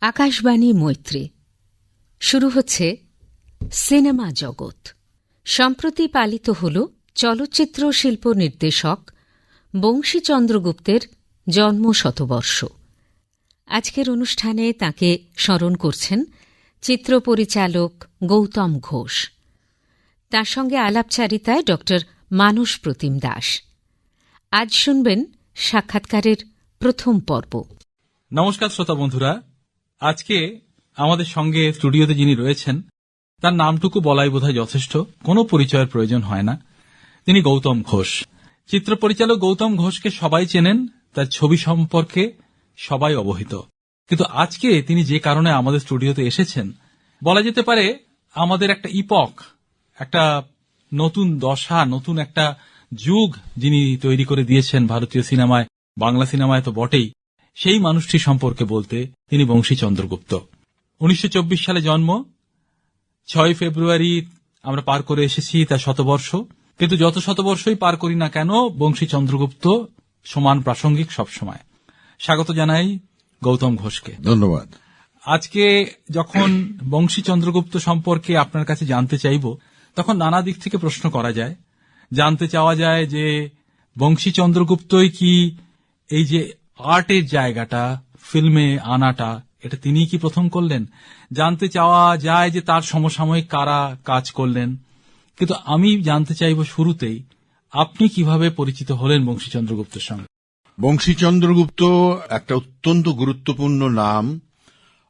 আকাশবাণী মৈত্রী। শুরু হচ্ছে সিনেমা জগৎ। সম্প্রতি পালিত হল চলচ্চিত্র শিল্প নির্দেশক বংশী চন্দ্রগুপ্তের জন্ম শতবর্ষ। আজকের অনুষ্ঠানে তাকে স্মরণ করছেন চিত্র পরিচালক গৌতম ঘোষ। তার সঙ্গে আলাপচারিতায় ড. মানস প্রতিম দাস। আজ শুনবেন সাক্ষাৎকারের প্রথম পর্ব। নমস্কার শ্রোতা বন্ধুরা আজকে আমাদের সঙ্গে স্টুডিওতে যিনি রয়েছেন, তার নামটুকু বলাই বোধহয় যথেষ্ট, কোনো পরিচয়ের প্রয়োজন হয় না। তিনি গৌতম ঘোষ। চিত্র পরিচালক গৌতম ঘোষকে সবাই চেনেন, তার ছবি সম্পর্কে সবাই অবহিত। কিন্তু আজকে তিনি যে কারণে আমাদের স্টুডিওতে এসেছেন, বলা যেতে পারে আমাদের একটা ইপক, একটা নতুন দশা, নতুন একটা যুগ যিনি তৈরি করে দিয়েছেন ভারতীয় সিনেমায়, বাংলা সিনেমায় তো বটেই। সেই মানুষটি সম্পর্কে বলতে তিনি বংশী চন্দ্রগুপ্ত উনিশশো চব্বিশ সালে জন্ম। ছয় ফেব্রুয়ারি আমরা পার করে এসেছি তার শতবর্ষ। কিন্তু যত শতবর্ষই পার করি না কেন বংশী চন্দ্রগুপ্ত সমান প্রাসঙ্গিক সবসময়। স্বাগত জানাই গৌতম ঘোষকে। ধন্যবাদ। আজকে যখন বংশী চন্দ্রগুপ্ত সম্পর্কে আপনার কাছে জানতে চাইব তখন নানা দিক থেকে প্রশ্ন করা যায়। জানতে চাওয়া যায় যে বংশী চন্দ্রগুপ্তই কি এই যে আর্টের জায়গাটা, ফিল্মে আনাটা, এটা তিনিই কি প্রথম করলেন? জানতে চাওয়া যায় যে তার সমসাময়িক কারা কাজ করলেন। কিন্তু আমি জানতে চাইব শুরুতেই, আপনি কীভাবে পরিচিত হলেন বংশী চন্দ্রগুপ্তের সঙ্গে? বংশী চন্দ্রগুপ্ত একটা অত্যন্ত গুরুত্বপূর্ণ নাম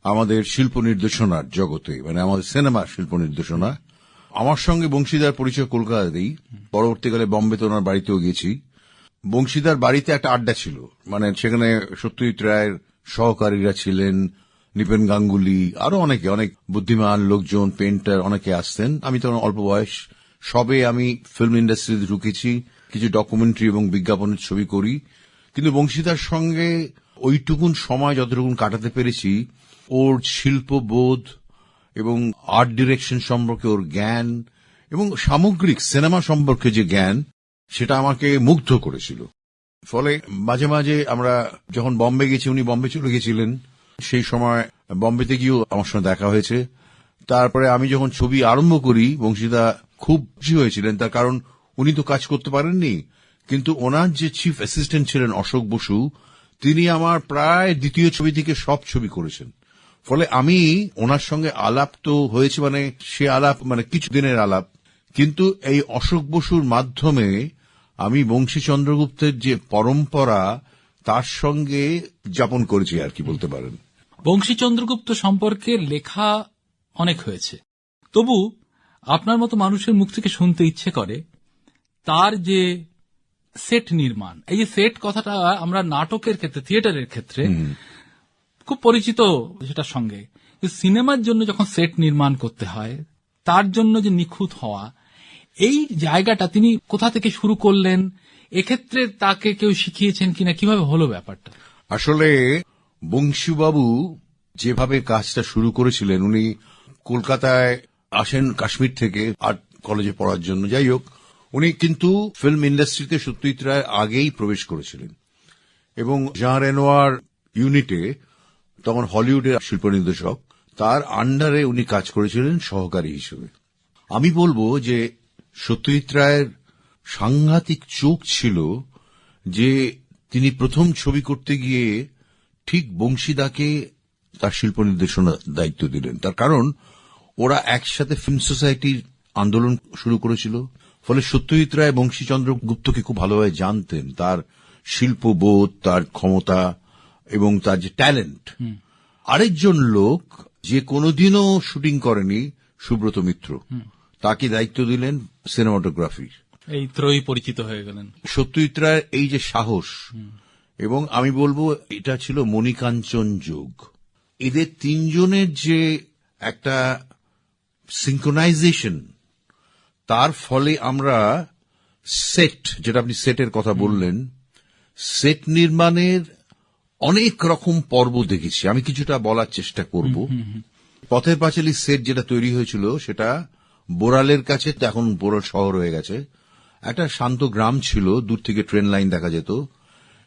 আমাদের শিল্প নির্দেশনার জগতে মানে আমাদের সিনেমা শিল্প নির্দেশনা। আমার সঙ্গে বংশীদার পরিচয় কলকাতাতেই। পরবর্তীকালে বম্বেতে ওনার বাড়িতেও গেছি বংশীদার বাড়িতে একটা আড্ডা ছিল। মানে সেখানে সত্যজিৎ রায়ের সহকারীরা ছিলেন, নিপেন গাঙ্গুলি, আরও অনেকে, অনেক বুদ্ধিমান লোকজন পেন্টার অনেকে আসতেন। আমি তখন অল্প বয়স। সবে আমি ফিল্ম ইন্ডাস্ট্রিতে ঢুকেছি, কিছু ডকুমেন্টারি এবং বিজ্ঞাপনের ছবি করি। কিন্তু বংশীদার সঙ্গে ওইটুকুন সময় যতটুকুন কাটাতে পেরেছি, ওর শিল্পবোধ এবং আর্ট ডিরেকশন সম্পর্কে ওর জ্ঞান এবং সামগ্রিক সিনেমা সম্পর্কে যে জ্ঞান সেটা আমাকে মুগ্ধ করেছিল। ফলে মাঝে মাঝে আমরা যখন বম্বে গেছি, উনি বম্বে চলে গেছিলেন। সেই সময় বম্বেতে গিয়েও আমার সঙ্গে দেখা হয়েছে। তারপরে আমি যখন ছবি আরম্ভ করি, বংশীদা খুব খুশি হয়েছিলেন। তার কারণ উনি তো কাজ করতে পারেননি। কিন্তু ওনার যে চিফ অ্যাসিস্ট্যান্ট ছিলেন অশোক বসু, তিনি আমার প্রায় দ্বিতীয় ছবি থেকে সব ছবি করেছেন। ফলে আমি ওনার সঙ্গে আলাপ তো হয়েছে মানে সে আলাপ মানে কিছু দিনের আলাপ। কিন্তু এই অশোক বসুর মাধ্যমে আমি বংশী চন্দ্রগুপ্তের যে পরম্পরা তার সঙ্গে যাপন করেছি আর কি বলতে পারেন। বংশী চন্দ্রগুপ্ত সম্পর্কে লেখা অনেক হয়েছে। তবু আপনার মতো মানুষের মুখ থেকে শুনতে ইচ্ছে করে তার যে সেট নির্মাণ এই যে সেট কথাটা আমরা নাটকের ক্ষেত্রে থিয়েটারের ক্ষেত্রে খুব পরিচিত সেটার সঙ্গে। সিনেমার জন্য যখন সেট নির্মাণ করতে হয় তার জন্য যে নিখুঁত হওয়া এই জায়গাটা তিনি কোথা থেকে শুরু করলেন? এক্ষেত্রে তাকে কেউ শিখিয়েছেন কিনা? কীভাবে হলো ব্যাপারটা? আসলে বংশীবাবু যেভাবে কাজটা শুরু করেছিলেন, উনি কলকাতায় আসেন কাশ্মীর থেকে আর্ট কলেজে পড়ার জন্য। যাই হোক, উনি কিন্তু ফিল্ম ইন্ডাস্ট্রিতে সত্যজিৎ রায় আগেই প্রবেশ করেছিলেন। এবং জাঁ রেনোয়ার ইউনিটে তখন হলিউডের শিল্প নির্দেশক, তার আন্ডারে উনি কাজ করেছিলেন সহকারী হিসেবে। আমি বলব যে সত্যজিৎ রায়ের সাংঘাতিক চোখ ছিল যে তিনি প্রথম ছবি করতে গিয়ে ঠিক বংশীদাকে তার শিল্প নির্দেশনা দায়িত্ব দিলেন। তার কারণ ওরা একসাথে ফিল্ম সোসাইটির আন্দোলন শুরু করেছিল। ফলে সত্যজিৎ রায় বংশীচন্দ্র গুপ্তকে খুব ভালোভাবে জানতেন। তার শিল্পবোধ তার ক্ষমতা এবং তার যে ট্যালেন্ট। আরেকজন লোক যে কোনোদিনও শুটিং করেনি সুব্রত মিত্র। তাকে দায়িত্ব দিলেন সিনেমাটোগ্রাফির এই ত্রয়ী পরিচিত হয়ে গেলেন। সত্যজিৎ রায়ের এই যে সাহস এবং আমি বলব এটা ছিল মণিকাঞ্চন যোগ। এদের তিনজনের যে একটা সিঙ্কোনাইজেশন তার ফলে আমরা সেট যেটা আপনি সেটের কথা বললেন সেট নির্মাণের অনেক রকম পর্ব দেখেছি। আমি কিছুটা বলার চেষ্টা করব। পথের পাঁচালী সেট যেটা তৈরি হয়েছিল সেটা বোরালের কাছে এখন বোরাল শহর হয়ে গেছে। একটা শান্ত গ্রাম ছিল, দূর থেকে ট্রেন লাইন দেখা যেত।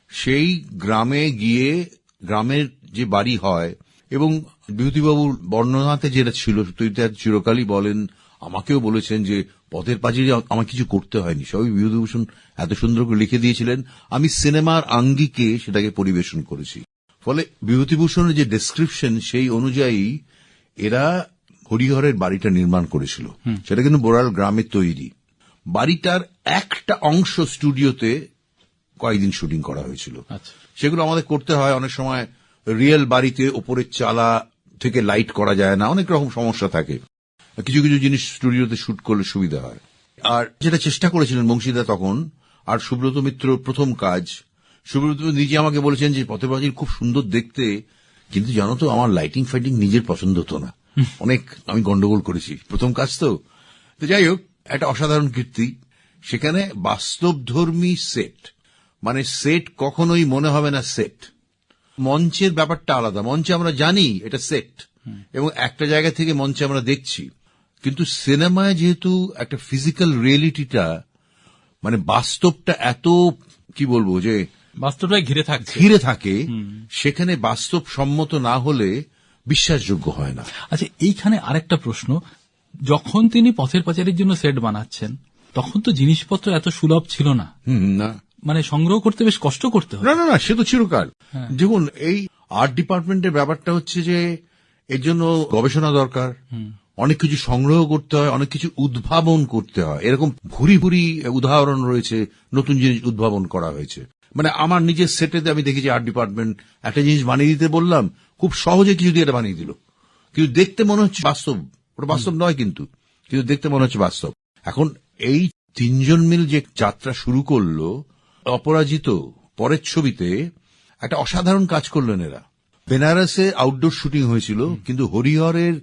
সেই গ্রামে গিয়ে গ্রামের যে বাড়ি হয় এবং বিভূতিবাবুর বর্ণনাতে যেটা ছিল সত্যজিৎ চিরকালই বলেন, আমাকেও বলেছেন যে পথের পাঁচিরে আমার কিছু করতে হয়নি। সবই বিভূতিভূষণ এত সুন্দর করে লিখে দিয়েছিলেন। আমি সিনেমার আঙ্গিকে সেটাকে পরিবেশন করেছি। ফলে বিভূতিভূষণের যে ডেসক্রিপশন সেই অনুযায়ী এরা হরিহরের বাড়িটা নির্মাণ করেছিল। সেটা কিন্তু বোরাল গ্রামে তৈরি। বাড়িটার একটা অংশ স্টুডিওতে কয়েকদিন শুটিং করা হয়েছিল। আচ্ছা। সেগুলো আমাদের করতে হয়। অনেক সময় রিয়েল বাড়িতে ওপরের চালা থেকে লাইট করা যায় না। অনেক রকম সমস্যা থাকে। কিছু কিছু জিনিস স্টুডিওতে শুট করলে সুবিধা হয়। আর যেটা চেষ্টা করেছিলেন বংশীদা তখন আর সুব্রত মিত্র প্রথম কাজ সুব্রত নিজে আমাকে বলেছেন যে পথের খুব সুন্দর দেখতে কিন্তু জানো তো আমার লাইটিং ফাইটিং নিজের পছন্দ হতো না। অনেক আমি গন্ডগোল করেছি। প্রথম কাজ তো তো যাই হোক একটা অসাধারণ কীর্তি। সেখানে বাস্তবধর্মী সেট মানে সেট কখনোই মনে হবে না সেট মঞ্চের ব্যাপারটা আলাদা। মঞ্চে আমরা জানি এটা সেট এবং একটা জায়গা থেকে মঞ্চে আমরা দেখছি। কিন্তু সিনেমায় যেহেতু একটা ফিজিক্যাল রিয়েলিটিটা মানে বাস্তবটা এত কি বলব যে বাস্তবটাই ঘিরে থাকছে। ঘিরে থাকে সেখানে বাস্তব সম্মত না হলে বিশ্বাসযোগ্য হয় না। আচ্ছা এইখানে আরেকটা প্রশ্ন। যখন তিনি পথের পাচারের জন্য সেট বানাচ্ছেন তখন তো জিনিসপত্র এত সুলভ ছিল না। না। মানে সংগ্রহ করতে বেশ কষ্ট করতে হয় না না না সে তো চিরকাল। দেখুন এই আর্ট ডিপার্টমেন্টের ব্যাপারটা হচ্ছে যে এর জন্য গবেষণা দরকার। অনেক কিছু সংগ্রহ করতে হয় অনেক কিছু উদ্ভাবন করতে হয়। এরকম ভুরি ভুরি উদাহরণ রয়েছে নতুন জিনিস উদ্ভাবন করা হয়েছে। মানে আমার নিজের সেটেতে আমি দেখেছি আর্ট ডিপার্টমেন্ট একটা জিনিস বানিয়ে দিতে বললাম খুব সহজে কিছু দিয়ে এটা বানিয়ে দিল। কিন্তু দেখতে মনে হচ্ছে বাস্তব। ওটা বাস্তব নয় কিন্তু। কিন্তু দেখতে মনে হচ্ছে বাস্তব। এখন এই তিনজন মিল যে যাত্রা শুরু করল অপরাজিত পরের ছবিতে একটা অসাধারণ কাজ করলেন এরা। বেনারসে আউটডোর শুটিং হয়েছিল কিন্তু হরিহরের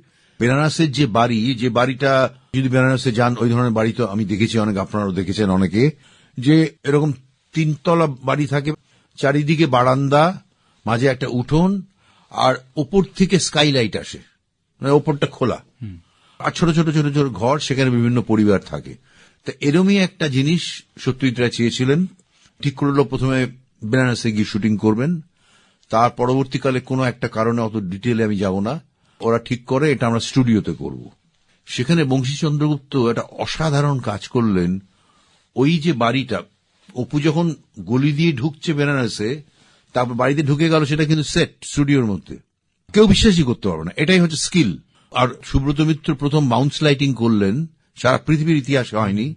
বেনারসের যে বাড়ি যে বাড়িটা যদি বেনারসে যান ওই ধরনের বাড়ি তো আমি দেখেছি অনেক আপনারাও দেখেছেন অনেকে যে এরকম তিনতলা বাড়ি থাকে চারিদিকে বারান্দা মাঝে একটা উঠোন আর ওপর থেকে স্কাইলাইট আসে। মানে ওপরটা খোলা। আর ছোট ছোট ছোট ছোট ঘর সেখানে বিভিন্ন পরিবার থাকে। তা এরমই একটা জিনিস সত্যজিৎ রায় চেয়েছিলেন। ঠিক করল প্রথমে বেনারসে গিয়ে শুটিং করবেন। তার পরবর্তীকালে কোনো একটা কারণে অত ডিটেলে আমি যাব না। ওরা ঠিক করে এটা আমরা স্টুডিওতে করব। সেখানে বংশী চন্দ্রগুপ্ত একটা অসাধারণ কাজ করলেন। ওই যে বাড়িটা অপু যখন গলি দিয়ে ঢুকছে বেনারসে তারপর বাড়িতে ঢুকে গেল, সেটা কিন্তু সেট স্টুডিওর মধ্যে। কেউ বিশ্বাসই করতে পারবে না। এটাই হচ্ছে স্কিল আর সুব্রত মিত্র প্রথম বাউন্স লাইটিং করলেন, সারা পৃথিবীর ইতিহাসে হয়নি।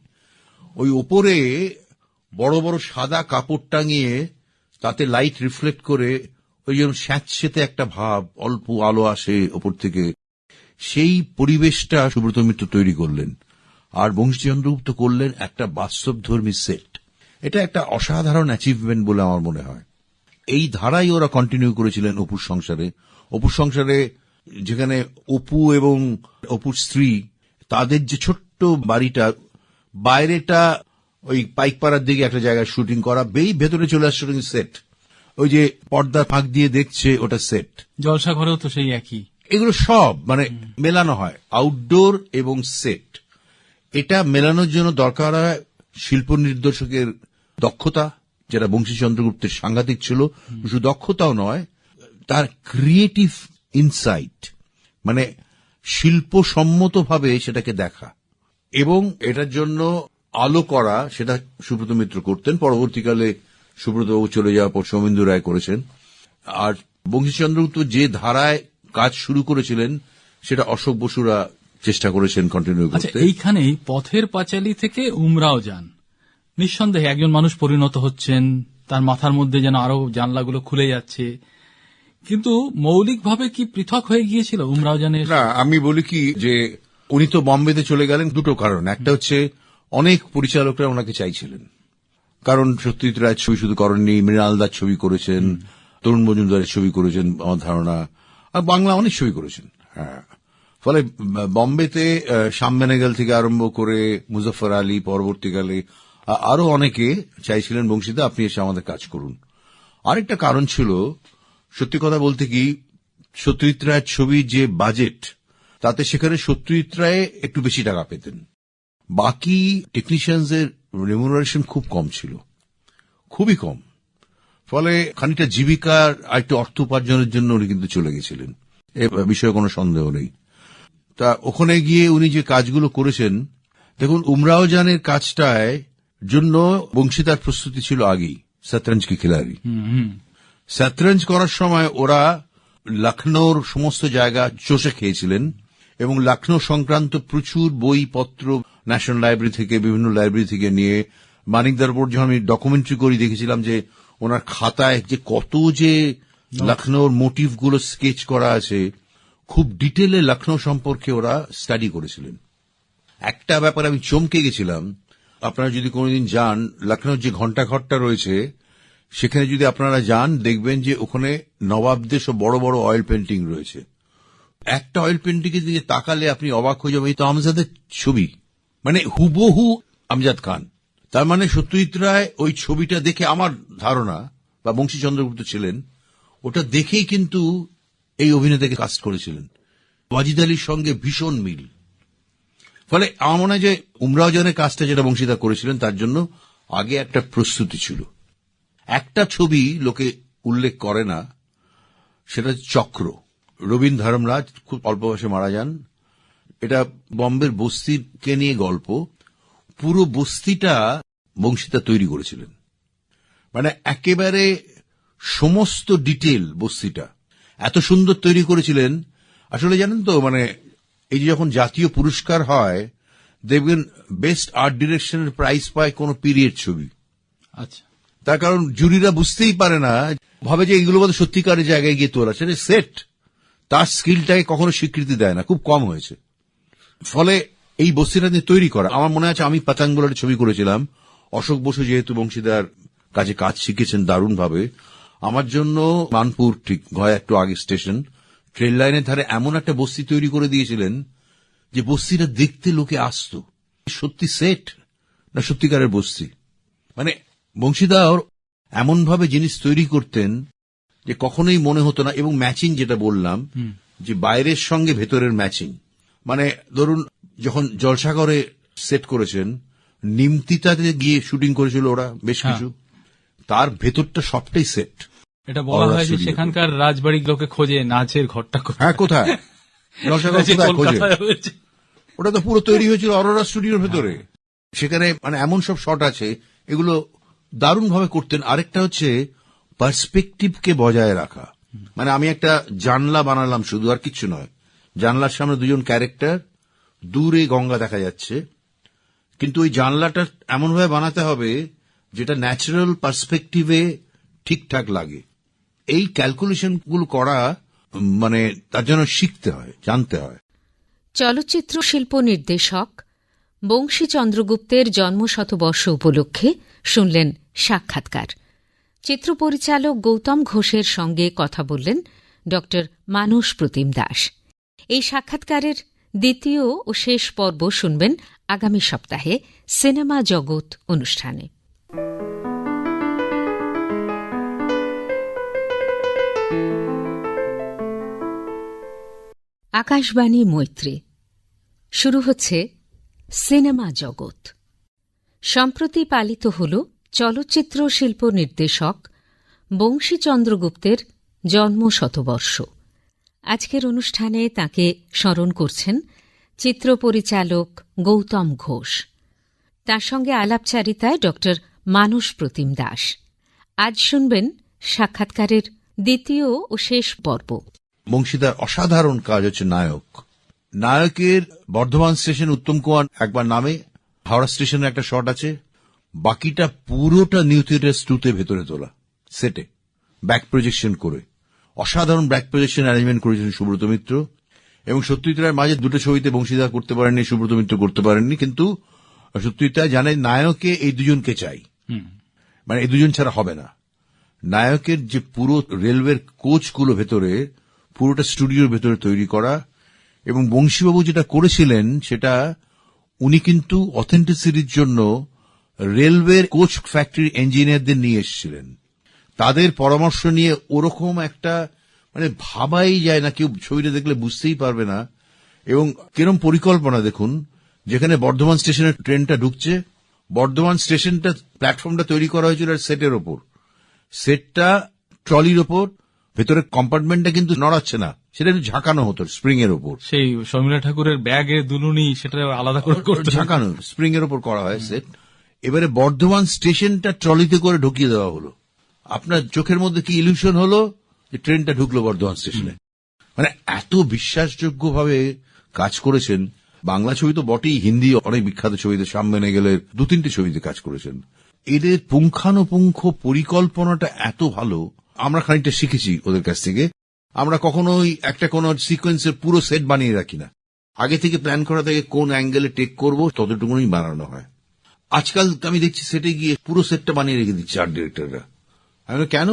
ওই ওপরে বড় বড় সাদা কাপড় টাঙিয়ে তাতে লাইট রিফ্লেক্ট করে ওই যেন স্যাঁতসেতে একটা ভাব, অল্প আলো আসে ওপর থেকে। সেই পরিবেশটা সুব্রত মিত্র তৈরি করলেন। আর বংশীচন্দ্রগুপ্ত করলেন একটা বাস্তবধর্মী সেট এটা একটা অসাধারণ অ্যাচিভমেন্ট বলে আমার মনে হয়। এই ধারাই ওরা কন্টিনিউ করেছিলেন অপুর সংসারে। অপুর সংসারে যেখানে অপু এবং অপুর স্ত্রী তাদের যে ছোট্ট বাড়িটা বাইরেটা ওই পাইকপাড়ার দিকে একটা জায়গায় শুটিং করা বেই ভেতরে চলে আসছে সেট ওই যে পর্দা ফাঁক দিয়ে দেখছে ওটা সেট জলসা ঘরেও তো সেই একই। এগুলো সব মানে মেলানো হয় আউটডোর এবং সেট এটা মেলানোর জন্য দরকার হয় শিল্প নির্দেশকের দক্ষতা যেটা বংশী চন্দ্রগুপ্তের সাংঘাতিক ছিল শুধু দক্ষতাও নয় তার ক্রিয়েটিভ ইনসাইট মানে শিল্পসম্মতভাবে সেটাকে দেখা। এবং এটার জন্য আলো করা সেটা সুব্রত মিত্র করতেন পরবর্তীকালে সুব্রতবাবু চলে যাওয়ার পর সৌমেন্দু রায় করেছেন। আর বংশীচন্দ্রগুপ্ত যে ধারায় কাজ শুরু করেছিলেন সেটা অশোক বসুরা চেষ্টা করেছেন কন্টিনিউ আচ্ছা করতে। এইখানেই পথের পাঁচালী থেকে উমরাও যান। নিঃসন্দেহে একজন মানুষ পরিণত হচ্ছেন, তার মাথার মধ্যে যেন আরও জানলাগুলো খুলে যাচ্ছে। কিন্তু মৌলিকভাবে কি পৃথক হয়ে গিয়েছিল? উমরাও জানের না, আমি বলি কি যে উনি তো বম্বেতে চলে গেলেন দুটো কারণ। একটা হচ্ছে, অনেক পরিচালকরা ওনাকে চাইছিলেন। কারণ সত্যজিৎ রায় ছবি শুধু করেননি মৃণালদার ছবি করেছেন, তরুণ মজুমদারের ছবি করেছেন, আমার ধারণা। আর বাংলা অনেক ছবি করেছেন হ্যাঁ। ফলে বম্বেতে বেনেগাল থেকে আরম্ভ করে মুজফর আলী পরবর্তীকালে আ- আরও অনেকে চাইছিলেন বংশীদা আপনি এসে আমাদের কাজ করুন। আরেকটা কারণ ছিল, সত্যি কথা বলতে কি, সত্যজিৎ রায়ের ছবির যে বাজেট, তাতে সেখানে সত্যজিৎ রায় একটু বেশি টাকা পেতেন। বাকি টেকনিশিয়ানদের রেমুনারেশন খুব কম ছিল। খুবই কম। ফলে খানিকটা জীবিকার আর একটু অর্থ উপার্জনের জন্য উনি কিন্তু চলে গেছিলেন। এ বিষয়ে কোনো সন্দেহ নেই। তা ওখানে গিয়ে উনি যে কাজগুলো করেছেন, দেখুন, উমরাও জানের কাজটায় জন্য বংশীদার প্রস্তুতি ছিল আগেই শতরঞ্জ কি খিলাড়ি শতরঞ্জ করার সময় ওরা লখনৌর সমস্ত জায়গা চষে খেয়েছিলেন এবং লখনৌ সংক্রান্ত প্রচুর বই পত্র ন্যাশনাল লাইব্রেরি থেকে বিভিন্ন লাইব্রেরি থেকে নিয়ে মানিকদার উপর যখন আমি ডকুমেন্টারি করি দেখেছিলাম যে ওনার খাতায় যে কত যে লখনৌর মোটিভগুলো স্কেচ করা আছে খুব ডিটেলে লখনৌ সম্পর্কে ওরা স্টাডি করেছিলেন। একটা ব্যাপারে আমি চমকে গেছিলাম আপনারা যদি কোনোদিন যান, লখনৌর যে ঘণ্টাঘরটা রয়েছে, সেখানে যদি আপনারা যান, দেখবেন যে ওখানে নবাবদের সব বড় বড় অয়েল পেন্টিং রয়েছে। একটা অয়েল পেন্টিং এর দিকে তাকালে আপনি অবাক হয়ে যাবেন, এই তো আমজাদের ছবি। মানে হুবহু আমজাদ খান। তার মানে সত্যজিৎ রায় ওই ছবিটা দেখে আমার ধারণা, বা বংশী চন্দ্রগুপ্ত ছিলেন, ওটা দেখেই কিন্তু এই অভিনেতাকে কাস্ট করেছিলেন। ওয়াজিদ আলীর সঙ্গে ভীষণ মিল। ফলে আমার মনে হয় যে উমরাও জানের কাজটা যেটা বংশীদা করেছিলেন, তার জন্য আগে একটা প্রস্তুতি ছিল। একটা ছবি লোকে উল্লেখ করে না, সেটা চক্র। রবীন্দ্র ধর্মরাজ খুব অল্প বয়সে মারা যান। এটা বম্বের বস্তিকে নিয়ে গল্প। পুরো বস্তিটা বংশীদা তৈরি করেছিলেন। মানে একেবারে সমস্ত ডিটেল বস্তিটা। এত সুন্দর তৈরি করেছিলেন। আসলে জানেন তো মানে এই যে যখন জাতীয় পুরস্কার হয় দেখবেন বেস্ট আর্ট ডিরেকশনের প্রাইজ পায় কোন পিরিয়ড ছবি। আচ্ছা। তার কারণ জুরিরা বুঝতেই পারে না ভাবে যে এগুলো বোধহয় সত্যিকারের জায়গায় গিয়ে তোলা। সেটা সেট তার স্কিলটাকে কখনো স্বীকৃতি দেয় না খুব কম হয়েছে। ফলে এই বস্তিটা নিয়ে তৈরি করা। আমার মনে আছে আমি পাতাঙ্গুলার ছবি করেছিলাম। অশোক বসু যেহেতু বংশীদার কাজে কাজ শিখেছেন দারুণভাবে। আমার জন্য মানপুর ঠিক গয়া একটু আগে স্টেশন। ট্রেন লাইনের ধারে এমন একটা বস্তি তৈরি করে দিয়েছিলেন যে বস্তিটা দেখতে লোকে আসতো। সত্যি সেট না সত্যিকারের বস্তি? মানে বংশীদার এমন ভাবে জিনিস তৈরি করতেন যে কখনোই মনে হতো না এবং ম্যাচিং যেটা বললাম যে বাইরের সঙ্গে ভেতরের ম্যাচিং। মানে ধরুন যখন জলসাগরে সেট করেছেন নিমতিতাতে গিয়ে শুটিং করেছিল ওরা বেশ হ্যাঁ। কিছু তার ভেতরটা সবটাই সেট। এটা বলা হয় যে সেখানকার রাজবাড়ির লোকে খোঁজে নাচের ঘরটা হ্যাঁ কোথায়। ওটা তো পুরো তৈরি হয়েছিল অরোরা স্টুডিওর ভেতরে। সেখানে মানে এমন সব শট আছে এগুলো দারুণ ভাবে করতেন। আরেকটা হচ্ছে পার্সপেক্টিভকে বজায় রাখা। মানে আমি একটা জানলা বানালাম শুধু আর কিছু নয়। জানলার সামনে দুজন ক্যারেক্টার দূরে গঙ্গা দেখা যাচ্ছে। কিন্তু ওই জানলাটা এমনভাবে বানাতে হবে যেটা ন্যাচারাল পার্সপেক্টিভে ঠিকঠাক লাগে। এই ক্যালকুলেশনগুলো করা মানে তার জন্য শিখতে হয়, জানতে হয়। চলচ্চিত্র শিল্প নির্দেশক বংশী চন্দ্রগুপ্তের জন্মশতবর্ষ উপলক্ষে শুনলেন সাক্ষাৎকার। চিত্র পরিচালক গৌতম ঘোষের সঙ্গে কথা বললেন ড মানস প্রতিম দাস। এই সাক্ষাৎকারের দ্বিতীয় ও শেষ পর্ব শুনবেন আগামী সপ্তাহে সিনেমা জগৎ অনুষ্ঠানে। আকাশবাণী মৈত্রী। শুরু হচ্ছে সিনেমা জগৎ। সম্প্রতি পালিত হল চলচ্চিত্র শিল্প নির্দেশক বংশী চন্দ্রগুপ্তের জন্ম শতবর্ষ আজকের অনুষ্ঠানে তাকে স্মরণ করছেন চিত্র পরিচালক গৌতম ঘোষ। তার সঙ্গে আলাপচারিতায় ড. মানস প্রতিম দাস। আজ শুনবেন সাক্ষাৎকারের দ্বিতীয় ও শেষ পর্ব। বংশীদার অসাধারণ কাজ হচ্ছে নায়ক। নায়কের বর্ধমান স্টেশন উত্তম কুমার একবার নামে হাওড়া স্টেশনে একটা শট আছে বাকিটা পুরোটা নিউ থিয়েটার স্টুতে ভেতরে তোলা সেটে ব্যাক প্রজেকশন করে। অসাধারণ ব্যাক প্রজেকশন অ্যারেঞ্জমেন্ট করেছেন সুব্রত মিত্র এবং সত্যজিৎ রায়ের মাঝে দুটো ছবিতে বংশীদার করতে পারেননি সুব্রত মিত্র করতে পারেননি কিন্তু সত্যজিৎ রায় জানেন নায়কে এই দুজনকে চাই। মানে এই দুজন ছাড়া হবে না। নায়কের যে পুরো রেলওয়ের কোচগুলো ভেতরে পুরোটা স্টুডিওর ভেতরে তৈরি করা এবং বংশীবাবু যেটা করেছিলেন সেটা উনি কিন্তু অথেন্টিসিটির জন্য রেলওয়ের কোচ ফ্যাক্টরি ইঞ্জিনিয়ারদের নিয়ে এসেছিলেন। তাদের পরামর্শ নিয়ে ওরকম একটা মানে ভাবাই যায় না, কেউ ছবিটা দেখলে বুঝতেই পারবে না। এবং কিরম পরিকল্পনা দেখুন, যেখানে বর্ধমান স্টেশনের ট্রেনটা ঢুকছে, বর্ধমান স্টেশনটা প্ল্যাটফর্মটা তৈরি করা হয়েছিল সেটের ওপর। সেটটা ট্রলির ওপর ভেতরের কম্পার্টমেন্টটা কিন্তু নড়াচ্ছে না সেটা একটু ঝাঁকানো হতো স্প্রিং এর উপর। সেই শর্মিলা ঠাকুরের ব্যাগে দুলুনি সেটা আলাদা করে ঝাঁকানো স্প্রিং এর উপর করা হয় সেট এবারে বর্ধমান স্টেশনটা ট্রলিতে করে ঢুকিয়ে দেওয়া হলো। আপনার চোখের মধ্যে কি ইলিউশন হলো যে ট্রেনটা ঢুকলো বর্ধমান স্টেশনে মানে এত বিশ্বাসযোগ্য ভাবে কাজ করেছেন বাংলা ছবি তো বটেই হিন্দি অনেক বিখ্যাত ছবিতে শ্যাম গেলের দু তিনটে ছবিতে কাজ করেছেন। এদের পুঙ্খানুপুঙ্খ পরিকল্পনাটা এত ভালো, আমরা খানিকটা শিখেছি ওদের কাছ থেকে। আমরা কখনোই একটা কোন সিকোয়েন্সের পুরো সেট বানিয়ে রাখি না। আগে থেকে প্ল্যান করা থেকে কোন অ্যাঙ্গেলে টেক করব, ততটুকুনই বানানো হয়। আজকাল আমি দেখছি সেটে গিয়ে পুরো সেটটা বানিয়ে রেখে দিচ্ছে আর্ট ডিরেক্টররা আমি কেন?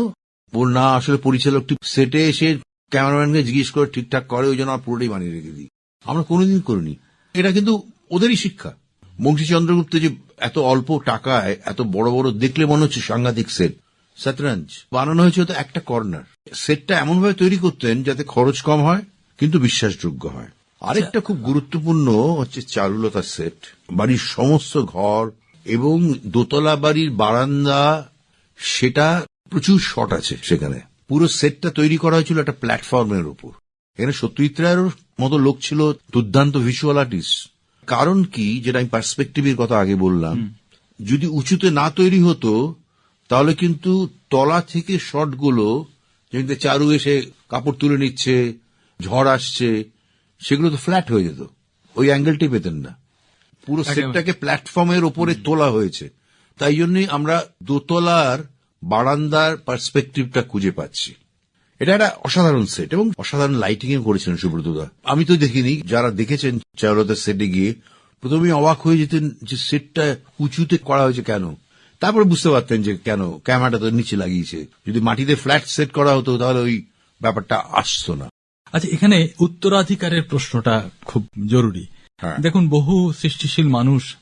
ওর না, আসলে পরিচালকটি সেটে এসে ক্যামেরাম্যানকে জিজ্ঞেস করে ঠিকঠাক করে, ওই জন্য পুরোটাই বানিয়ে রেখে দিই। আমরা কোনোদিন করিনি। এটা কিন্তু ওদেরই শিক্ষা। বংশী চন্দ্রগুপ্ত যে এত অল্প টাকায় এত বড় বড় দেখলে মনে হচ্ছে সাংঘাতিক সেট শতরঞ্জ বানানো হয়েছে তো একটা কর্নার সেটটা এমনভাবে তৈরি করতেন যাতে খরচ কম হয় কিন্তু বিশ্বাসযোগ্য হয়। আরেকটা খুব গুরুত্বপূর্ণ হচ্ছে চারুলতা সেট বাড়ির সমস্ত ঘর এবং দোতলা বাড়ির বারান্দা সেটা প্রচুর শট আছে সেখানে। পুরো সেটটা তৈরি করা হয়েছিল একটা প্ল্যাটফর্মের উপর। এখানে সত্যজিৎ রায়ের মতো লোক ছিল দুর্দান্ত ভিজুয়াল আর্টিস্ট কারণ কি যেটা আমি পার্সপেক্টিভের কথা আগে বললাম যদি উঁচুতে না তৈরি হতো তাহলে কিন্তু তলা থেকে শটগুলো যেমনি চারু এসে কাপড় তুলে নিচ্ছে ঝড় আসছে সেগুলো তো ফ্ল্যাট হয়ে যেত। ওই অ্যাঙ্গেলটি পেতেন না। পুরো। সেটটাকে প্ল্যাটফর্মের ওপরে তোলা হয়েছে। তাই জন্যই আমরা দোতলার বারান্দার পার্সপেক্টিভটা খুঁজে পাচ্ছি। এটা একটা অসাধারণ সেট এবং অসাধারণ লাইটিং এ করেছেন সুব্রতদা আমি তো দেখিনি যারা দেখেছেন চারুলতার সেটে গিয়ে প্রথমে অবাক হয়ে যেতেন যে সেটটা উঁচুতে করা হয়েছে কেন? তারপরে বুঝতে পারতেন যে কেন ক্যামেরাটা তো নিচে লাগিয়েছে। যদি মাটিতে ফ্ল্যাট সেট করা হতো তাহলে ওই ব্যাপারটা আসতো না। আচ্ছা এখানে উত্তরাধিকারের প্রশ্নটা খুব জরুরি। হ্যাঁ। দেখুন বহু সৃষ্টিশীল মানুষ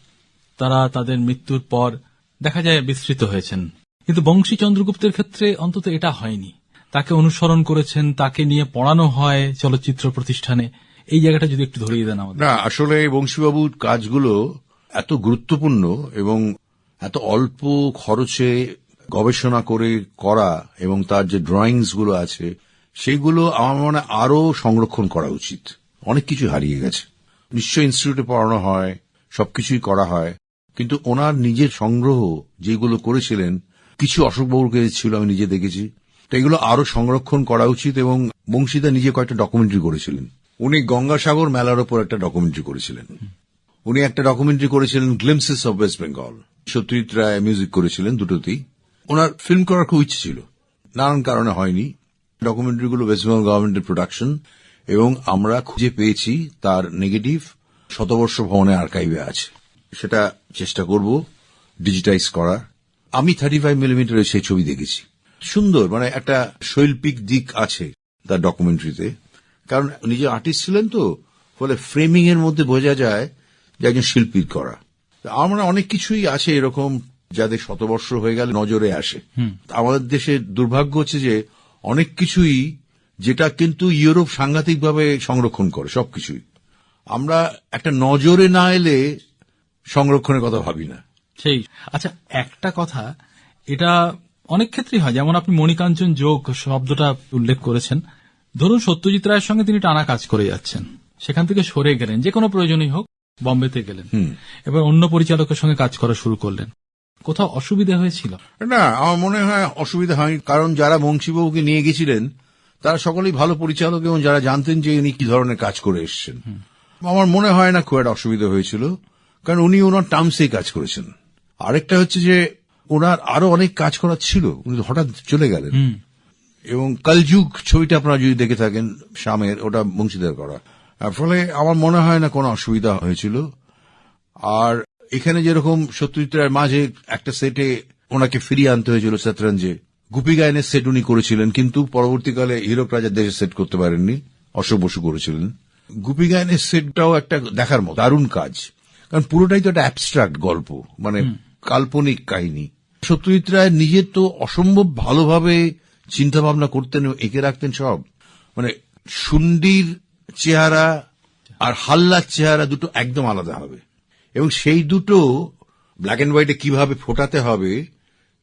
তারা তাদের মৃত্যুর পর দেখা যায় বিস্তৃত হয়েছেন। কিন্তু বংশী চন্দ্রগুপ্তের ক্ষেত্রে অন্তত এটা হয়নি। তাকে অনুসরণ করেছেন, তাকে নিয়ে পড়ানো হয় চলচ্চিত্র প্রতিষ্ঠানে। এই জায়গাটা যদি একটু ধরিয়ে দেন আমাদের। না, আসলে বংশীবাবুর কাজগুলো এত গুরুত্বপূর্ণ এবং এত অল্প খরচে গবেষণা করে করা এবং তার যে ড্রয়িংসগুলো আছে, সেগুলো আমার মনে হয় আরও সংরক্ষণ করা উচিত। অনেক কিছু হারিয়ে গেছে। নিশ্চয় ইনস্টিটিউটে পড়ানো হয়, সবকিছুই করা হয়, কিন্তু ওনার নিজের সংগ্রহ যেগুলো করেছিলেন, কিছু অশোকবাবুর কাছে ছিল, আমি নিজে দেখেছি। তো এগুলো আরও সংরক্ষণ করা উচিত এবং বংশীদা নিজে কয়েকটা ডকুমেন্টারি করেছিলেন। উনি গঙ্গাসাগর মেলার ওপর একটা ডকুমেন্টারি করেছিলেন। উনি একটা ডকুমেন্টারি করেছিলেন glimpses of West Bengal Satyajit Ray music করেছিলেন দুটোতেই। ওনার ফিল্ম করার খুব ইচ্ছে ছিল। নানান কারণে হয়নি। ডকুমেন্টারিগুলো ওয়েস্ট বেঙ্গল গভর্নমেন্টের প্রোডাকশন এবং আমরা খুঁজে পেয়েছি তার নেগেটিভ শতবর্ষ ভবনে আর্কাইভে আছে। সেটা চেষ্টা করব ডিজিটাইজ করার। আমি থার্টি ফাইভ মিলিমিটারের সেই ছবি দেখেছি। সুন্দর মানে একটা শৈল্পিক দিক আছে তার ডকুমেন্টারিতে। কারণ নিজে আর্টিস্ট ছিলেন তো ফলে ফ্রেমিং এর মধ্যে বোঝা যায় যে একজন শিল্পীর করা। আমরা অনেক কিছুই আছে এরকম যাদের শতবর্ষ হয়ে গেলে নজরে আসে। আমাদের দেশে দুর্ভাগ্য হচ্ছে যে অনেক কিছুই যেটা কিন্তু ইউরোপ সাংঘাতিকভাবে সংরক্ষণ করে সবকিছুই আমরা একটা নজরে না এলে সংরক্ষণের কথা ভাবি না। সেই। আচ্ছা একটা কথা এটা অনেক ক্ষেত্রেই হয়। যেমন আপনি মণিকাঞ্চন যোগ শব্দটা উল্লেখ করেছেন। ধরুন সত্যজিৎ রায়ের সঙ্গে তিনি টানা কাজ করে যাচ্ছেন। সেখান থেকে সরে গেলেন। যে কোনো প্রয়োজনই হোক বম্বেতে গেলেন। এবার অন্য পরিচালকের সঙ্গে কাজ করা শুরু করলেন। কোথাও অসুবিধা হয়েছিল? না আমার মনে হয় অসুবিধা হয়নি। কারণ যারা বংশীবাবুকে নিয়ে গেছিলেন তারা সকলেই ভালো পরিচালক এবং যারা জানতেন যে উনি কি ধরনের কাজ করে এসেছেন। আমার মনে হয় না খুব একটা অসুবিধা হয়েছিল। কারণ উনি ওনার টার্মসেই কাজ করেছেন। আরেকটা হচ্ছে যে ওনার আরও অনেক কাজ করার ছিল উনি হঠাৎ চলে গেলেন। এবং কালযুগ ছবিটা আপনারা যদি দেখে থাকেন শ্যামের ওটা বংশীদার করা। ফলে আমার মনে হয় না কোনো অসুবিধা হয়েছিল। আর এখানে যেরকম সত্যজিৎ রায়ের মাঝে একটা সেটে ওনাকে ফিরিয়ে আনতে হয়েছিল শতরঞ্জে গুপি গায়নের সেট উনি করেছিলেন কিন্তু পরবর্তীকালে হিরক রাজার দেশে সেট করতে পারেননি অশোক বসু করেছিলেন। গুপি গায়নের সেটটাও একটা দেখার মতো দারুণ কাজ। কারণ পুরোটাই তো একটা অ্যাবস্ট্রাক্ট গল্প মানে কাল্পনিক কাহিনী। সত্যজিৎ রায় নিজে তো অসম্ভব ভালোভাবে চিন্তা ভাবনা করতেন এঁকে রাখতেন সব। মানে সুন্ডির চেহারা আর হাল্লার চেহারা দুটো একদম আলাদা হবে। এবং সেই দুটো ব্ল্যাক অ্যান্ড হোয়াইটে কীভাবে ফোটাতে হবে,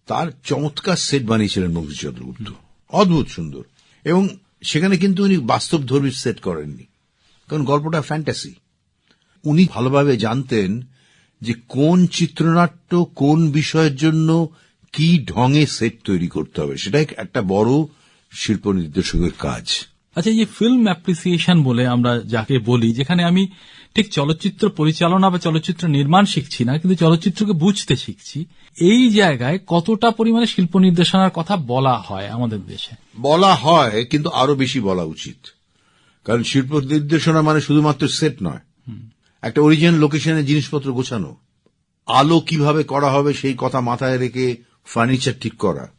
তার চমৎকার সেট বানিয়েছিলেন বঙ্কিম চন্দ্রগুপ্ত অদ্ভুত সুন্দর। এবং সেখানে কিন্তু উনি বাস্তব ধর্মী সেট করেননি। কারণ গল্পটা ফ্যান্টাসি উনি ভালোভাবে জানতেন যে কোন চিত্রনাট্য কোন বিষয়ের জন্য কি ঢঙে সেট তৈরি করতে হবে সেটাই একটা বড় শিল্প নির্দেশকের কাজ। আচ্ছা এই যে ফিল্ম অ্যাপ্রিসিয়েশন বলে আমরা যাকে বলি যেখানে আমি ঠিক চলচ্চিত্র পরিচালনা বা চলচ্চিত্র নির্মাণ শিখছি না কিন্তু চলচ্চিত্রকে বুঝতে শিখছি এই জায়গায় কতটা পরিমাণে শিল্প নির্দেশনার কথা বলা হয় আমাদের দেশে? বলা হয় কিন্তু আরও বেশি বলা উচিত। কারণ শিল্প নির্দেশনা মানে শুধুমাত্র সেট নয়। একটা অরিজিনাল লোকেশনে জিনিসপত্র গোছানো। আলো কীভাবে করা হবে সেই কথা মাথায় রেখে ফার্নিচার ঠিক করা।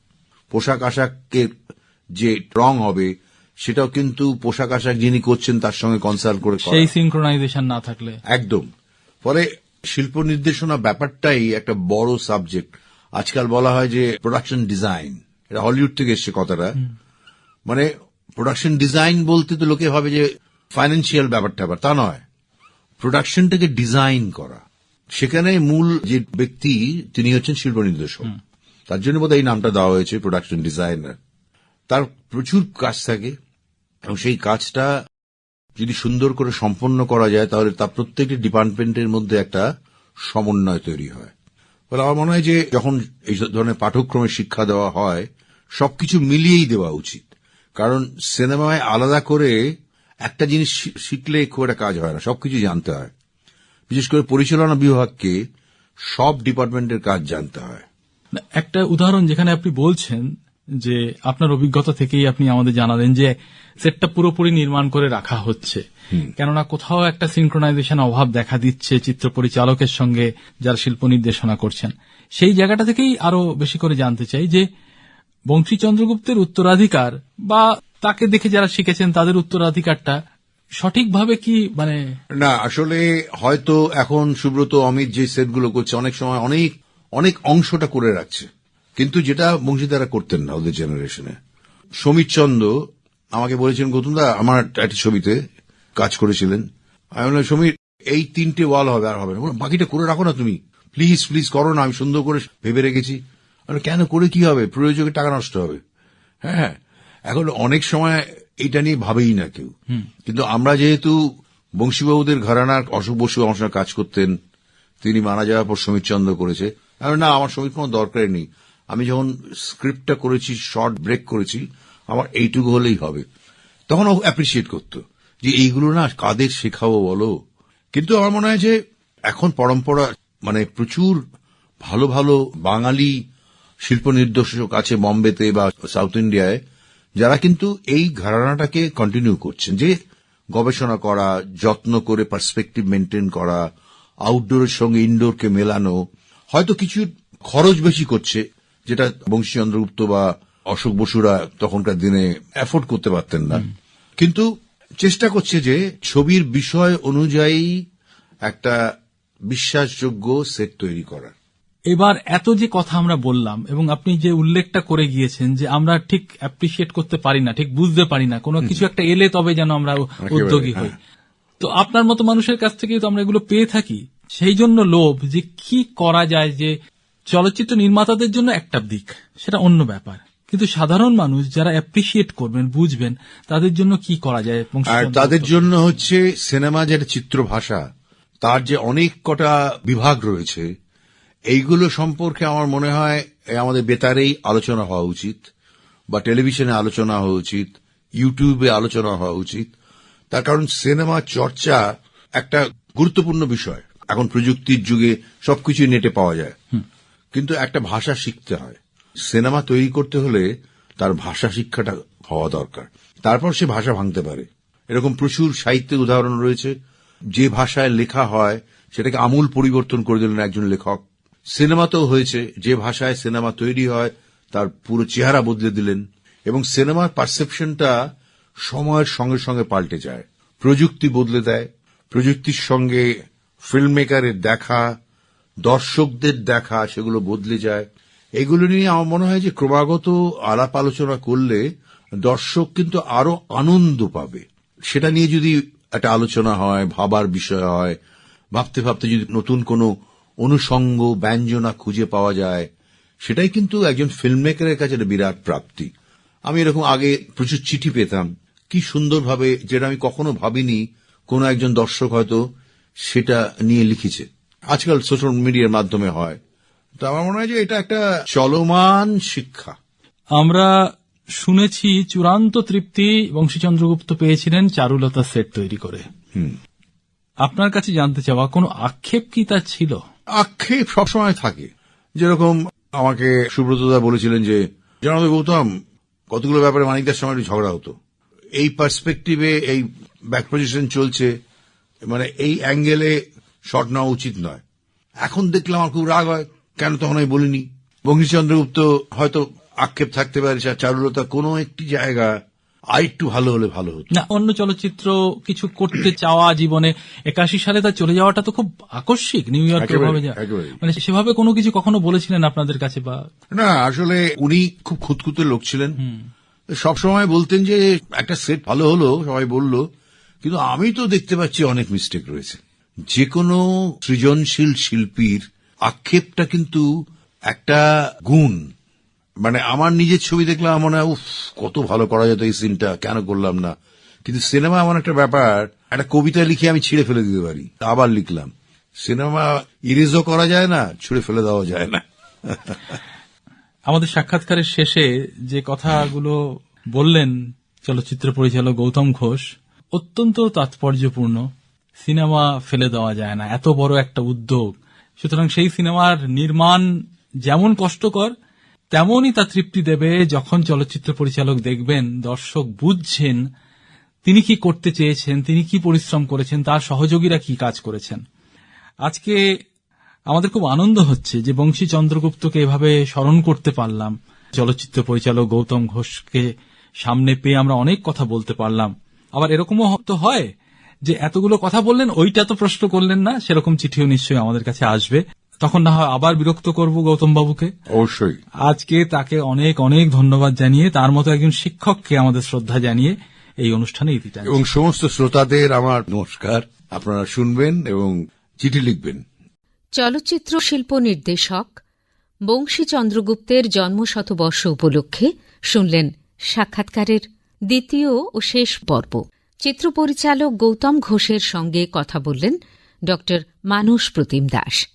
পোশাক আশাকের যে রং হবে সেটাও কিন্তু পোশাক আশাক যিনি করছেন তার সঙ্গে কনসাল্ট করে সেই সিঙ্ক্রোনাইজেশন না থাকলে। একদম। ফলে শিল্প নির্দেশনা ব্যাপারটাই একটা বড় সাবজেক্ট আজকাল বলা হয় যে প্রোডাকশন ডিজাইন এটা হলিউড থেকে এসছে কথাটা। মানে প্রোডাকশন ডিজাইন বলতে তো লোকে ভাবে যে ফাইন্যান্সিয়াল ব্যাপারটা আবার তা নয়। প্রোডাকশনটাকে ডিজাইন করা। সেখানে মূল যে ব্যক্তি তিনি হচ্ছেন শিল্প নির্দেশক। তার জন্য বোধহয় এই নামটা দেওয়া হয়েছে প্রোডাকশন ডিজাইনার তার প্রচুর কাজ থাকে এবং সেই কাজটা যদি সুন্দর করে সম্পন্ন করা যায় তাহলে তার প্রত্যেকটি ডিপার্টমেন্টের মধ্যে একটা সমন্বয় তৈরি হয়। ফলে আমার মনে হয় যে যখন এই ধরনের পাঠ্যক্রমে শিক্ষা দেওয়া হয় সবকিছু মিলিয়েই দেওয়া উচিত। কারণ সিনেমায় আলাদা করে একটা জিনিস শিখলে খুব একটা কাজ হয় না সবকিছু জানতে হয়। বিশেষ করে পরিচালনা বিভাগকে সব ডিপার্টমেন্টের কাজ জানতে হয়। একটা উদাহরণ যেখানে আপনি বলছেন যে আপনার অভিজ্ঞতা থেকেই আপনি আমাদের জানালেন যে সেটটা পুরোপুরি নির্মাণ করে রাখা হচ্ছে। কেননা কোথাও একটা সিনক্রোনাইজেশন অভাব দেখা দিচ্ছে চিত্র পরিচালকের সঙ্গে যারা শিল্প নির্দেশনা করছেন। সেই জায়গাটা থেকেই আরও বেশি করে জানতে চাই যে বংশী চন্দ্রগুপ্তের উত্তরাধিকার বা তাকে দেখে যারা শিখেছেন, তাদের উত্তরাধিকারটা সঠিকভাবে কি মানে না, আসলে হয়তো এখন সুব্রত অমিত যে সেটগুলো করছে, অনেক সময় অনেক অনেক অংশটা করে রাখছে। কিন্তু যেটা বংশীদারা করতেন না ওদের জেনারেশনে সমীর চন্দ্র আমাকে বলেছেন গৌতমদা আমার একটা ছবিতে কাজ করেছিলেন। আমি বললাম সমীর এই তিনটে ওয়াল হবে আর হবে না। বাকিটা করে রাখো না তুমি। প্লিজ প্লিজ করো না, আমি সুন্দর করে ভেবে রেখেছি। কেন? করে কি হবে? প্রয়োজনে টাকা নষ্ট হবে। হ্যাঁ। এখন অনেক সময় এটা নিয়ে ভাবেই না কেউ। কিন্তু আমরা যেহেতু বংশীবাবুদের ঘরানার অশোক বসু আমার সঙ্গে কাজ করতেন তিনি মারা যাওয়ার পর চন্দ্র করেছে। না আমার সমীর কোনো দরকারই নেই। আমি যখন স্ক্রিপ্টটা করেছি শর্ট ব্রেক করেছি আমার এইটুকু হলেই হবে। তখন ও অ্যাপ্রিসিয়েট করতো যে এইগুলো না কাদের শেখাবো বলো। কিন্তু আমার মনে হয় যে এখন পরম্পরা মানে প্রচুর ভালো ভালো বাঙালি শিল্প নির্দেশক আছে বম্বেতে বা সাউথ ইন্ডিয়ায়। যারা কিন্তু এই ঘরানাটাকে কন্টিনিউ করছেন যে গবেষণা করা যত্ন করে পার্সপেক্টিভ মেনটেন করা আউটডোরের সঙ্গে ইনডোরকে মেলানো হয়তো কিছু খরচ বেশি করছে যেটা বংশী চন্দ্রগুপ্ত বা অশোক বসুরা তখনকার দিনে অ্যাফোর্ড করতে পারতেন না। কিন্তু চেষ্টা করছে যে ছবির বিষয় অনুযায়ী একটা বিশ্বাসযোগ্য সেট তৈরি করার। এবার এত যে কথা আমরা বললাম এবং আপনি যে উল্লেখটা করে গিয়েছেন যে আমরা ঠিক অ্যাপ্রিসিয়েট করতে পারি না ঠিক বুঝতে পারি না কোনো কিছু একটা এলে তবে যেন আমরা উদ্যোগী হই। হ্যাঁ। তো আপনার মতো মানুষের কাছ থেকে তো আমরা এগুলো পেয়ে থাকি। সেই জন্য লোভ যে কি করা যায় যে চলচ্চিত্র নির্মাতাদের জন্য একটা দিক সেটা অন্য ব্যাপার। কিন্তু সাধারণ মানুষ যারা অ্যাপ্রিসিয়েট করবেন বুঝবেন তাদের জন্য কি করা যায়? আর তাদের জন্য হচ্ছে সিনেমা যেটা চিত্র ভাষা তার যে অনেক কটা বিভাগ রয়েছে এইগুলো সম্পর্কে আমার মনে হয় আমাদের বেতারেই আলোচনা হওয়া উচিত বা টেলিভিশনে আলোচনা হওয়া উচিত ইউটিউবে আলোচনা হওয়া উচিত। তার কারণ সিনেমা চর্চা একটা গুরুত্বপূর্ণ বিষয়। এখন প্রযুক্তির যুগে সবকিছু নেটে পাওয়া যায়। কিন্তু একটা ভাষা শিখতে হয়। সিনেমা তৈরি করতে হলে তার ভাষা শিক্ষাটা হওয়া দরকার। তারপর সে ভাষা ভাঙতে পারে। এরকম প্রচুর সাহিত্যের উদাহরণ রয়েছে। যে ভাষায় লেখা হয় সেটাকে আমূল পরিবর্তন করে দিলেন একজন লেখক। সিনেমাতেও হয়েছে, যে ভাষায় সিনেমা তৈরি হয়, তার পুরো চেহারা বদলে দিলেন, এবং সিনেমার পারসেপশনটা সময়ের সঙ্গে সঙ্গে পাল্টে যায়। প্রযুক্তি বদলে দেয়, প্রযুক্তির সঙ্গে ফিল্ম মেকারের দেখা, দর্শকদের দেখা, সেগুলো বদলে যায়। এগুলো নিয়ে আমার মনে হয় যে ক্রমাগত আলাপ আলোচনা করলে দর্শক কিন্তু আরও আনন্দ পাবে। সেটা নিয়ে যদি একটা আলোচনা হয়, ভাবার বিষয় হয়, ভাবতে ভাবতে যদি নতুন কোনো অনুষঙ্গ ব্যঞ্জনা খুঁজে পাওয়া যায়। সেটাই কিন্তু একজন ফিল্ম মেকারের কাছে একটা বিরাট প্রাপ্তি। আমি এরকম আগে প্রচুর চিঠি পেতাম। কি সুন্দরভাবে যেটা আমি কখনো ভাবিনি কোন একজন দর্শক হয়তো সেটা নিয়ে লিখেছে। আজকাল সোশ্যাল মিডিয়ার মাধ্যমে হয়। তো আমার মনে হয় যে এটা একটা চলমান শিক্ষা। আমরা শুনেছি চূড়ান্ত তৃপ্তি বংশীচন্দ্রগুপ্ত পেয়েছিলেন চারুলতা সেট তৈরি করে। আপনার কাছে জানতে চাওয়া কোনো আক্ষেপ কি তার ছিল? আক্ষেপ সবসময় থাকে। যেরকম আমাকে সুব্রতদা বলেছিলেন যে, জানাবে গৌতম, কতগুলো ব্যাপারে মানিকদার সময় ঝগড়া হতো। এই পার্সপেক্টিভে এই ব্যাক পজিশন চলছে মানে এই অ্যাঙ্গেলে শট নেওয়া উচিত নয়। এখন দেখলাম আমার খুব রাগ হয়, কেন তখন আমি বলিনি? বঙ্কিমচন্দ্রগুপ্ত হয়তো আক্ষেপ থাকতে পারে চারুলতা কোনো একটি জায়গা আরেকটু ভালো হলে ভালো হতো। না অন্য চলচ্চিত্র কিছু করতে চাওয়া জীবনে একাশি সালে তার চলে যাওয়াটা তো খুব আকস্মিক নিউ ইয়র্কে। মানে সেভাবে কোনো কিছু কখনো বলেছিলেন আপনাদের কাছে বা? না আসলে উনি খুব খুঁতখুঁতে লোক ছিলেন। সবসময় বলতেন যে একটা সেট ভালো হলো সবাই বলল কিন্তু আমি তো দেখতে পাচ্ছি অনেক মিস্টেক রয়েছে। যে কোনো সৃজনশীল শিল্পীর আক্ষেপটা কিন্তু একটা গুণ। মানে আমার নিজের ছবি দেখলাম হয়, উফ, কত ভালো করা যেত এই সিনটা কেন করলাম না? কিন্তু সিনেমা এমন একটা ব্যাপার, একটা কবিতা লিখে আমি ছিঁড়ে ফেলে দিতে পারি আবার লিখলাম। সিনেমা ইরেজও করা যায় না, ছুঁড়ে ফেলে দেওয়া যায় না। আমাদের সাক্ষাৎকারের শেষে যে কথাগুলো বললেন চলচ্চিত্র পরিচালক গৌতম ঘোষ, অত্যন্ত তাৎপর্যপূর্ণ সিনেমা ফেলে দেওয়া যায় না, এত বড় একটা উদ্যোগ। সুতরাং সেই সিনেমার নির্মাণ যেমন কষ্টকর তেমনই তা তৃপ্তি দেবে যখন চলচ্চিত্র পরিচালক দেখবেন, দর্শক বুঝছেন তিনি কি করতে চেয়েছেন, তিনি কি পরিশ্রম করেছেন, তার সহযোগীরা কি কাজ করেছেন। আজকে আমাদের খুব আনন্দ হচ্ছে যে বংশী চন্দ্রগুপ্তকে এভাবে স্মরণ করতে পারলাম। চলচ্চিত্র পরিচালক গৌতম ঘোষকে সামনে পেয়ে আমরা অনেক কথা বলতে পারলাম। আবার এরকমও তো হয় যে এতগুলো কথা বললেন, ওইটা তো প্রশ্ন করলেন না, সেরকম চিঠিও নিশ্চয়ই আমাদের কাছে আসবে। তখন না হয় আবার বিরক্ত করব গৌতম বাবুকে। অবশ্যই। আজকে তাকে অনেক অনেক ধন্যবাদ জানিয়ে তার মতো একজন শিক্ষককে আমাদের শ্রদ্ধা জানিয়ে এই অনুষ্ঠানে ইতি এবং সমস্ত শ্রোতাদের আমার নমস্কার। আপনারা শুনবেন এবং চিঠি লিখবেন। চলচ্চিত্র শিল্প নির্দেশক বংশী চন্দ্রগুপ্তের জন্মশতবর্ষ উপলক্ষে শুনলেন সাক্ষাৎকারের দ্বিতীয় ও শেষ পর্ব। চিত্র পরিচালক গৌতম ঘোষের সঙ্গে কথা বললেন ড মানস প্রতিম দাস।